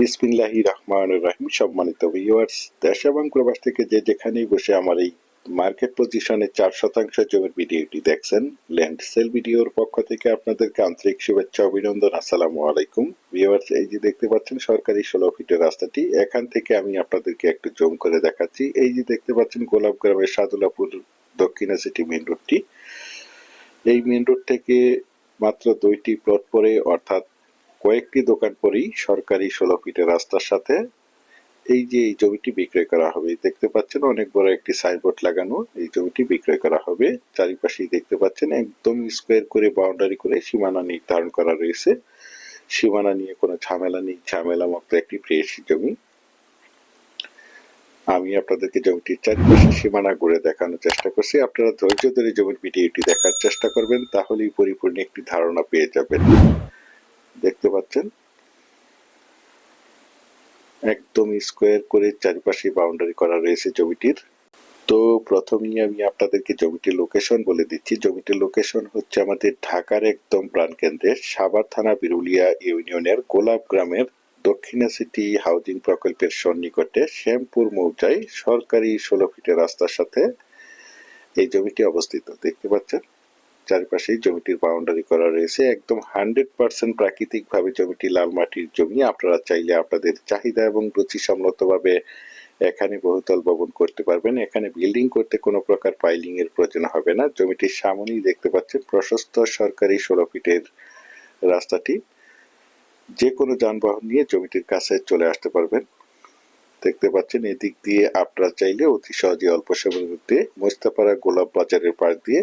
বিসমিল্লাহি রহমান রাহিম। সম্মানিত ভিউয়ার্স দেশ এবং প্রবাস থেকে যে যেখানেই বসে আমার এই মার্কেট পজিশনে চার শতাংশ জমির ভিডিওটি দেখছেন ল্যান্ড সেল ভিডিওর পক্ষ থেকে আপনাদেরকে আন্তরিক শুভেচ্ছা, অভিনন্দন, আসসালামু আলাইকুম। ভিউয়ার্স এই যে দেখতে পাচ্ছেন, সরকারি ষোলো ফিটের রাস্তাটি। এখান থেকে আমি আপনাদেরকে একটু জুম করে দেখাচ্ছি। এই যে দেখতে পাচ্ছেন, গোলাপ গ্রামের সাদুলাপুর দক্ষিণা সিটি মেন রোডটি এই মেন রোড থেকে মাত্র দুইটি প্লট পরে অর্থাৎ কয়েকটি দোকান পরেই সরকারি ষোলো ফিটের রাস্তার সাথে এই যে এই জমিটি বিক্রয় করা হবে, দেখতে পাচ্ছেন অনেক বড় একটি সাইনবোর্ড লাগানো। এই জমিটি বিক্রয় করা হবে। চারিপাশেই দেখতে পাচ্ছেন একদম স্কোয়ার করে বাউন্ডারি করে সীমানা নির্ধারণ করা রয়েছে। সীমানা নিয়ে কোনো ঝামেলা নেই, ঝামেলা মুক্ত একটি ফ্রেশ জমি। আমি আপনাদেরকে জমিটির চারিপাশে সীমানা ঘুরে দেখানোর চেষ্টা করছি। আপনারা ধৈর্য ধরে জমির ভিডিওটি দেখার চেষ্টা করবেন, তাহলেই পরিপূর্ণ একটি ধারণা পেয়ে যাবেন। দেখতে পাচ্ছেন? একদম স্কোয়ার করে চারিপাশে বাউন্ডারি করা রয়েছে জমিটির। তো প্রথমেই আমি আপনাদেরকে জমিটির লোকেশন বলে দিচ্ছি। জমিটির লোকেশন হচ্ছে আমাদের ঢাকার একদম প্রাণকেন্দ্রে সাভার থানা বিরুলিয়া ইউনিয়নের গোলাপ গ্রামের দক্ষিণা সিটি হাউজিং প্রকল্পের সন্নিকটে শ্যামপুর মৌজায় সরকারি ষোলো ফিটের রাস্তার সাথে এই জমিটি অবস্থিত। দেখতে পাচ্ছেন? চারিপাশেই জমিটির বাউন্ডারি করা রয়েছে। একদম হান্ড্রেড পার্সেন্ট প্রাকৃতিক ভাবে জমিটি লাল মাটির জমি। আপনারা চাইলে আপনাদের চাহিদা এবং রুচি সম্মতভাবে এখানে বহুতল ভবন করতে পারবেন। এখানে বিল্ডিং করতে কোনো প্রকার পাইলিং এর প্রয়োজন হবে না। জমিটির সামনেই দেখতে পাচ্ছেন প্রশস্ত সরকারি ষোলো ফিটের রাস্তাটি। যে কোনো যানবাহন নিয়ে জমিটির কাছে চলে আসতে পারবেন। দেখতে পাচ্ছেন এদিক দিয়ে আপনারা চাইলে অতি সহজে অল্প সময়ের মধ্যে মোস্তাপাড়া গোলাপ বাজারের পাশ দিয়ে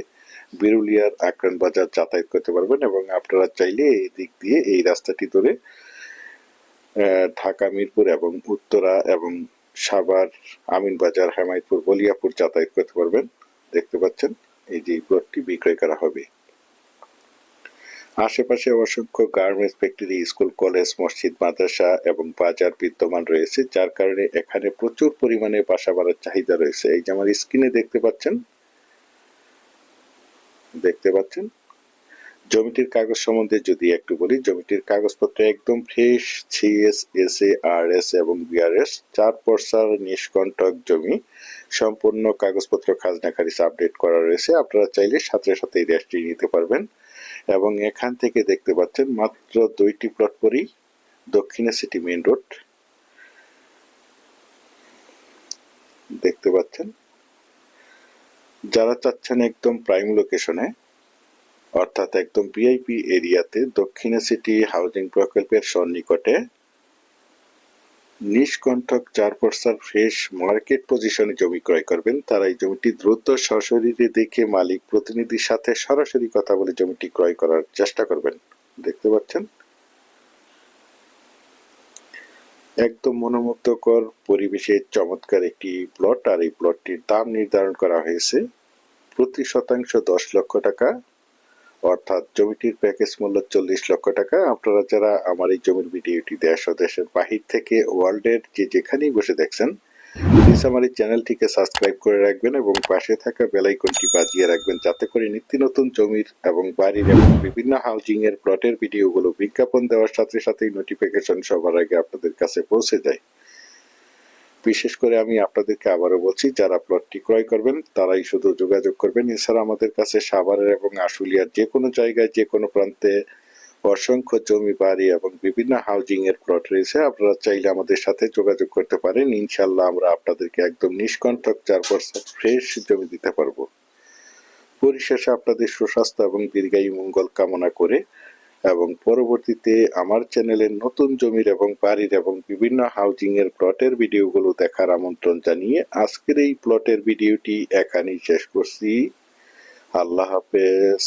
বিরুলিয়ার আক্রান বাজার যাতায়াত করতে পারবেন এবং আপনারা চাইলে এই দিক দিয়ে এই রাস্তাটি ধরে ঢাকা, মিরপুর এবং উত্তরা এবং সাভার আমিনবাজার হেমায়তপুর, বলিয়াপুর যাতায়াত করতে পারবেন। দেখতে পাচ্ছেন, এই যে প্লটটি বিক্রয় করা হবে। আশেপাশে অসংখ্য গার্মেন্টস ফ্যাক্টরি, স্কুল, কলেজ, মসজিদ, মাদ্রাসা এবং বাজার বিদ্যমান রয়েছে, যার কারণে এখানে প্রচুর পরিমাণে বাসা বাড়ার চাহিদা রয়েছে। এই যে আমার স্ক্রিনে দেখতে পাচ্ছেন দেখতে পাচ্ছেন। জমিটির কাগজ সম্বন্ধে যদি একটু বলি, জমিটির কাগজপত্র একদম fresh CS S A R S এবং বিআরএস চার পর্সার নিষ্কণ্টক জমি। সম্পূর্ণ কাগজপত্র খাজনা খারিজ আপডেট করা রয়েছে। আপনারা চাইলে সাথে সাথে এই রেস্টটি নিতে পারবেন। এবং এখান থেকে দেখতে পাচ্ছেন মাত্র দুইটি প্লট পরই দক্ষিণে সিটি মেইন রোড দেখতে পাচ্ছেন। যারা চাচ্ছেন একদম প্রাইম লোকেশনে অর্থাৎ একদম ভিআইপি এরিয়াতে দক্ষিণে সিটি হাউজিং প্রকল্পের সন্নিকটে, নিষ্কণ্ঠক চার পর্সার ফ্রেশ মার্কেট পজিশনে জমি ক্রয় করবেন। তারা এই জমিটি দ্রুত সশরীরে দেখে মালিক প্রতিনিধির সাথে সরাসরি কথা বলে জমিটি ক্রয় করার চেষ্টা করবেন। দেখতে পাচ্ছেন? একদম মনোমুগ্ধকর পরিবেশে চমৎকার একটি প্লট আর এই প্লটটির দাম নির্ধারণ করা হয়েছে। প্রতি শতাংশ দশ লক্ষ টাকা, অর্থাৎ জমিটির প্যাকেজ মূল্য চল্লিশ লক্ষ টাকা। আপনারা যারা আমার এই জমির ভিডিওটি দেশ ও দেশের বাহির থেকে ওয়ার্ল্ডের যে যেখানেই বসে দেখছেন প্লিজ আমার এই চ্যানেলটিকে সাবস্ক্রাইব করে রাখবেন এবং পাশে থাকা বেলাইকনটি বাজিয়ে রাখবেন যাতে করে নিত্য নতুন জমির এবং বাড়ির এবং বিভিন্ন হাউজিং এর প্লটের ভিডিওগুলো বিজ্ঞাপন দেওয়ার সাথে সাথেই নোটিফিকেশন সবার আগে আপনাদের কাছে পৌঁছে যায়। বিশেষ করে আমি আপনাদেরকে আবারও বলছি, যারা প্লটটি ক্রয় করবেন, তারাই শুধু যোগাযোগ করবেন। এছাড়া আমাদের কাছে সাভারের এবং আশুলিয়ার যে কোনো জায়গায়, যে কোনো প্রান্তে অসংখ্য জমি, বাড়ি এবং বিভিন্ন হাউজিং এর প্লট রয়েছে। আপনারা চাইলে আমাদের সাথে যোগাযোগ করতে পারেন। ইনশাল্লাহ আমরা আপনাদেরকে একদম নিষ্কণ্ঠক চার পার্সেন্ট ফ্রেশ জমি দিতে পারব। পরিশেষে আপনাদের সুস্বাস্থ্য এবং দীর্ঘায়ু মঙ্গল কামনা করে এবং পরবর্তীতে আমার চ্যানেলের নতুন জমির এবং বাড়ির এবং বিভিন্ন হাউজিং এর প্লটের ভিডিওগুলো দেখার আমন্ত্রণ জানিয়ে আজকের এই প্লটের ভিডিওটি এখানেই শেষ করছি। আল্লাহ হাফেজ।